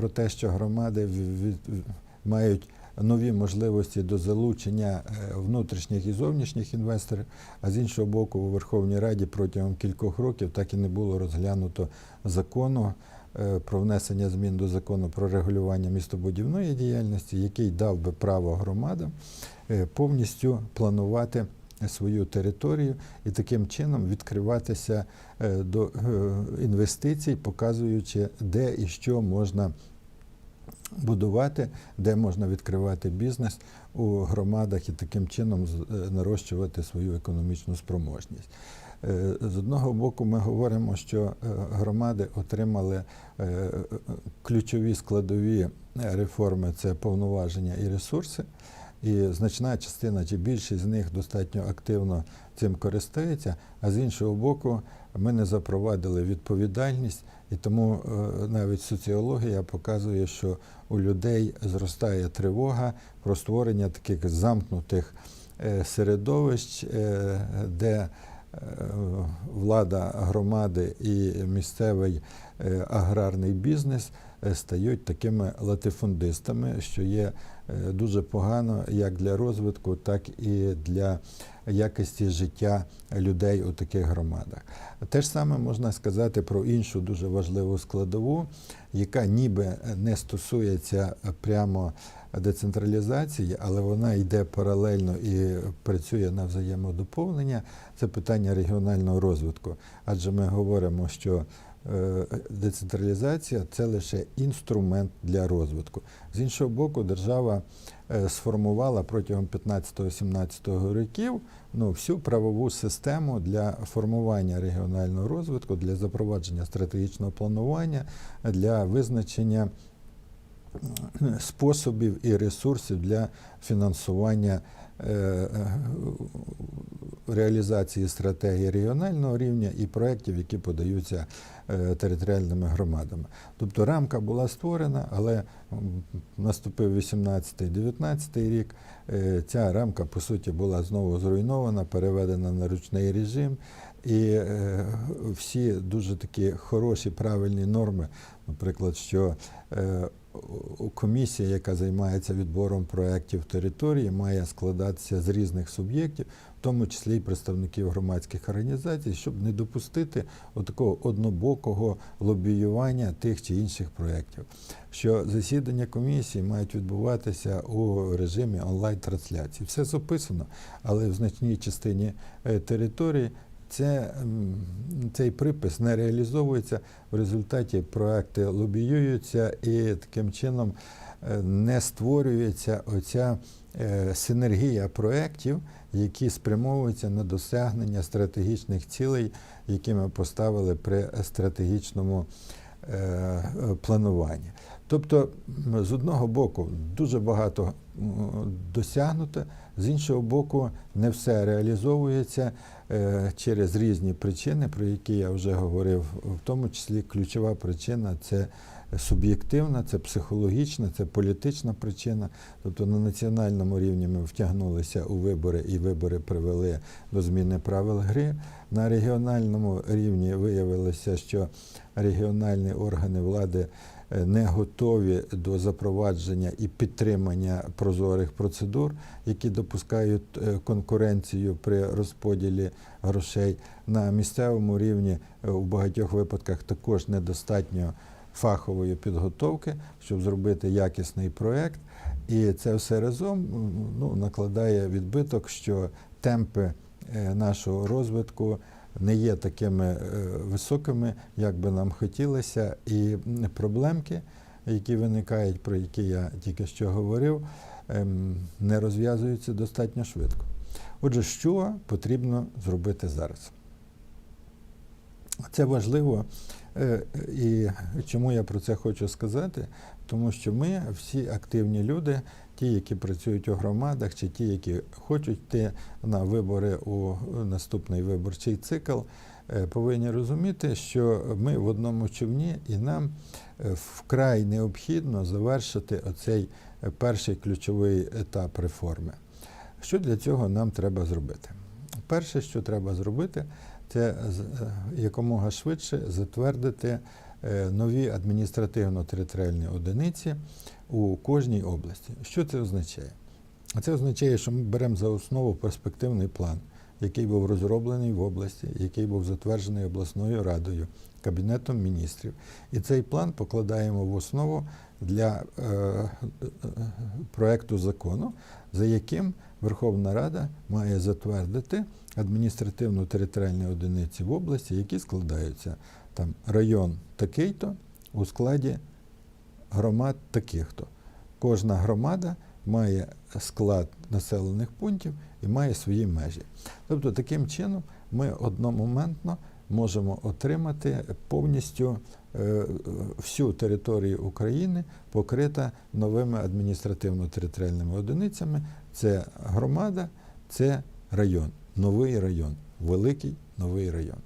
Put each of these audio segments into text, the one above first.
про те, що громади мають нові можливості до залучення е, внутрішніх і зовнішніх інвесторів, а з іншого боку, у Верховній Раді протягом кількох років так і не було розглянуто закону е, про внесення змін до закону про регулювання містобудівної діяльності, який дав би право громадам е, повністю планувати свою територію і таким чином відкриватися е, до е, інвестицій, показуючи, де і що можна будувати, де можна відкривати бізнес у громадах і таким чином е, нарощувати свою економічну спроможність. З одного боку, ми говоримо, що громади отримали ключові складові реформи це повноваження і ресурси. І значна частина чи більшість з них достатньо активно цим користується. А з іншого боку, ми не запровадили відповідальність, і тому е, навіть соціологія показує, що у людей зростає тривога про створення таких замкнутих е, середовищ, е, де влада громади і місцевий аграрний бізнес стають такими латифундистами, що є е, дуже погано як для розвитку, так і для якості життя людей у таких громадах. Те ж саме можна сказати про іншу дуже важливу складову, яка ніби не стосується прямо децентралізації, але вона йде паралельно і працює на взаємодоповнення. Це питання регіонального розвитку. Адже ми говоримо, що децентралізація це лише інструмент для розвитку. З іншого боку, держава е, сформувала протягом 15-17 років ну, всю правову систему для формування регіонального розвитку, для запровадження стратегічного планування, для визначення способів і ресурсів для фінансування е, е, реалізації стратегії регіонального рівня і проєктів, які подаються е, територіальними громадами. Тобто рамка була створена, але наступив 18-19 рік. Ця рамка, по суті, була знову зруйнована, переведена на ручний режим. І всі дуже такі хороші, правильні норми, наприклад, що комісія, яка займається відбором проєктів території, має складатися з різних суб'єктів, в тому числі і представників громадських організацій, щоб не допустити такого однобокого лобіювання тих чи інших проєктів. Що засідання комісії мають відбуватися у режимі онлайн-трансляції. Все записано, але в значній частині е, території це, цей припис не реалізовується. В результаті проекти лобіюються і таким чином е, не створюється оця е, синергія проєктів, які спрямовуються на досягнення стратегічних цілей, які ми поставили при стратегічному е, плануванні. Тобто, з одного боку, дуже багато досягнуто, з іншого боку, не все реалізовується е, через різні причини, про які я вже говорив, в тому числі ключова причина це суб'єктивна, це психологічна, це політична причина. Тобто на національному рівні ми втягнулися у вибори, і вибори привели до зміни правил гри. На регіональному рівні виявилося, що регіональні органи влади е, не готові до запровадження і підтримання прозорих процедур, які допускають е, конкуренцію при розподілі грошей. На місцевому рівні е, у багатьох випадках також недостатньо фахової підготовки, щоб зробити якісний проєкт. І це все разом ну, накладає відбиток, що темпи е, нашого розвитку не є такими е, високими, як би нам хотілося, і проблемки, які виникають, про які я тільки що говорив, ем, не розв'язуються достатньо швидко. Отже, що потрібно зробити зараз? Це важливо, і чому я про це хочу сказати? Тому що ми всі активні люди, ті, які працюють у громадах, чи ті, які хочуть йти на вибори у наступний виборчий цикл, е, повинні розуміти, що ми в одному човні, і нам е, вкрай необхідно завершити оцей е, перший ключовий етап реформи. Що для цього нам треба зробити? Перше, що треба зробити, це е, якомога швидше затвердити е, нові адміністративно-територіальні одиниці у кожній області. Що це означає? Це означає, що ми беремо за основу перспективний план, який був розроблений в області, який був затверджений обласною радою, Кабінетом міністрів. І цей план покладаємо в основу для е, е, проекту закону, за яким Верховна Рада має затвердити адміністративно-територіальні одиниці в області, які складаються там район такий-то у складі громад таких-то. Кожна громада має склад населених пунктів і має свої межі. Тобто, таким чином ми одномоментно можемо отримати повністю е, всю територію України покрита новими адміністративно-територіальними одиницями. Це громада, це район, новий район, великий новий район.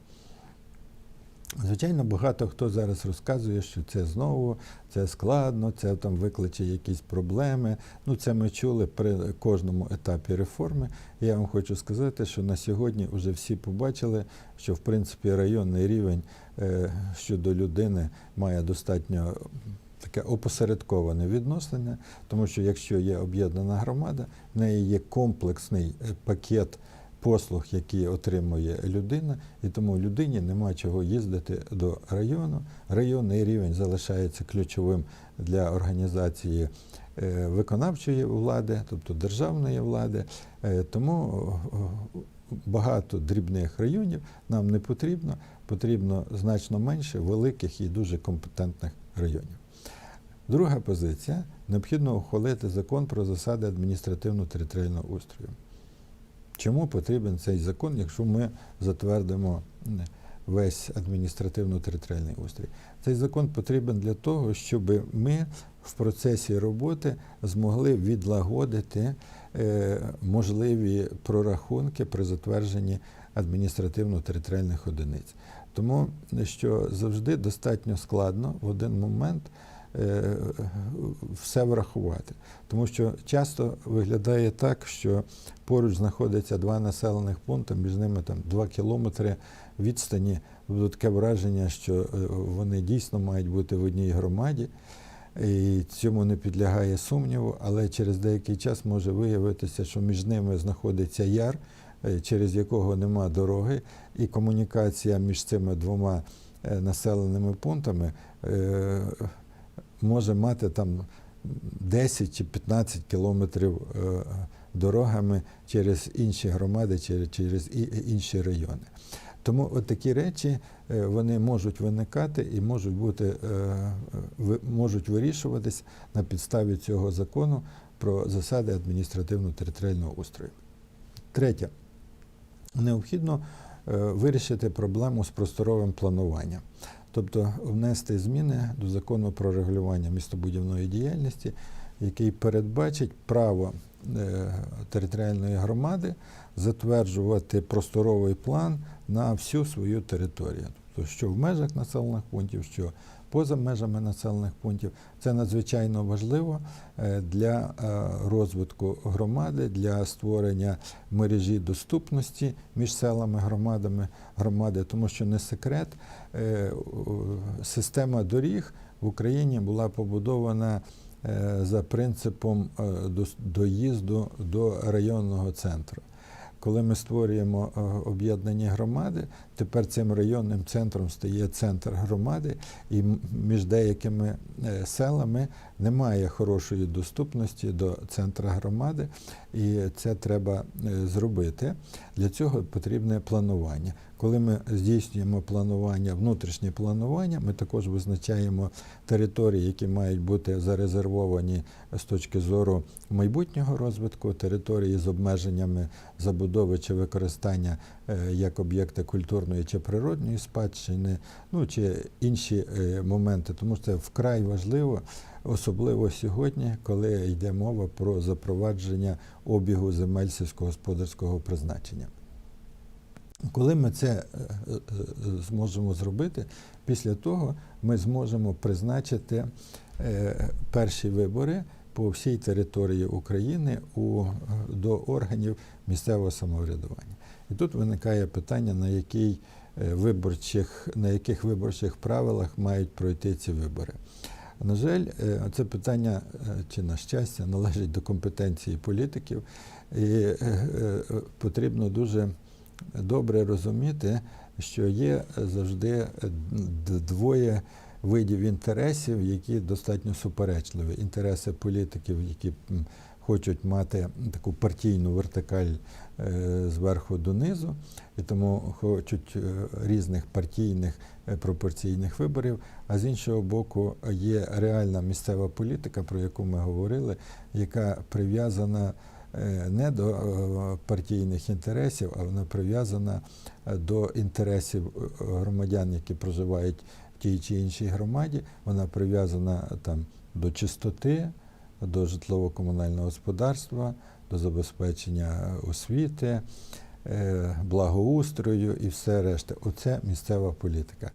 Звичайно, багато хто зараз розказує, що це знову це складно, це там викличе якісь проблеми. Ну, це ми чули при кожному етапі реформи. Я вам хочу сказати, що на сьогодні вже всі побачили, що в принципі районний рівень е, щодо людини має достатньо таке опосередковане відношення, тому що якщо є об'єднана громада, в неї є комплексний е, пакет послуг, які отримує людина, і тому людині нема чого їздити до району. Районний рівень залишається ключовим для організації е, виконавчої влади, тобто державної влади. Е, Тому е, багато дрібних районів нам не потрібно, потрібно значно менше великих і дуже компетентних районів. Друга позиція необхідно ухвалити закон про засади адміністративно-територіального устрою. Чому потрібен цей закон, якщо ми затвердимо весь адміністративно-територіальний устрій? Цей закон потрібен для того, щоб ми в процесі роботи змогли відлагодити е, можливі прорахунки при затвердженні адміністративно-територіальних одиниць. Тому що завжди достатньо складно в один момент все врахувати. Тому що часто виглядає так, що поруч знаходиться два населених пункти, між ними там 2 кілометри відстані. Буде таке враження, що е, вони дійсно мають бути в одній громаді. І цьому не підлягає сумніву, але через деякий час може виявитися, що між ними знаходиться яр, е, через якого нема дороги, і комунікація між цими двома е, населеними пунктами е, може мати там 10 чи 15 кілометрів е, дорогами через інші громади, через, інші райони. Тому от такі речі е, вони можуть виникати і можуть бути е, можуть вирішуватись на підставі цього закону про засади адміністративно-територіального устрою. Третє. Необхідно вирішити проблему з просторовим плануванням, тобто внести зміни до закону про регулювання містобудівної діяльності, який передбачить право е, територіальної громади затверджувати просторовий план на всю свою територію. Тобто, що в межах населених пунктів, що поза межами населених пунктів. Це надзвичайно важливо е, для е, розвитку громади, для створення мережі доступності між селами, громадами громади, тому що не секрет, е, система доріг в Україні була побудована за принципом доїзду до районного центру. Коли ми створюємо об'єднані громади, тепер цим районним центром стає центр громади, і між деякими е, селами немає хорошої доступності до центра громади, і це треба е, зробити. Для цього потрібне планування. Коли ми здійснюємо планування, внутрішнє планування, ми також визначаємо території, які мають бути зарезервовані з точки зору майбутнього розвитку, території з обмеженнями забудови чи використання е, як об'єкти культурної чи природної спадщини, ну чи інші е, моменти, тому що це вкрай важливо, особливо сьогодні, коли йде мова про запровадження обігу земель сільськогосподарського призначення. Коли ми це е, е, зможемо зробити, після того ми зможемо призначити перші вибори по всій території України у, до органів місцевого самоврядування. І тут виникає питання, на який е, виборчих, на яких виборчих правилах мають пройти ці вибори. На жаль, е, це питання е, чи на щастя належить до компетенції політиків, і потрібно дуже добре розуміти, що є завжди двоє видів інтересів, які достатньо суперечливі. Інтереси політиків, які хочуть мати таку партійну вертикаль е, зверху донизу, і тому хочуть е, різних партійних е, пропорційних виборів. А з іншого боку, є реальна місцева політика, про яку ми говорили, яка прив'язана не до партійних інтересів, а вона прив'язана до інтересів громадян, які проживають в тій чи іншій громаді. Вона прив'язана там до чистоти, до житлово-комунального господарства, до забезпечення освіти, е, благоустрою і все решта. Оце місцева політика.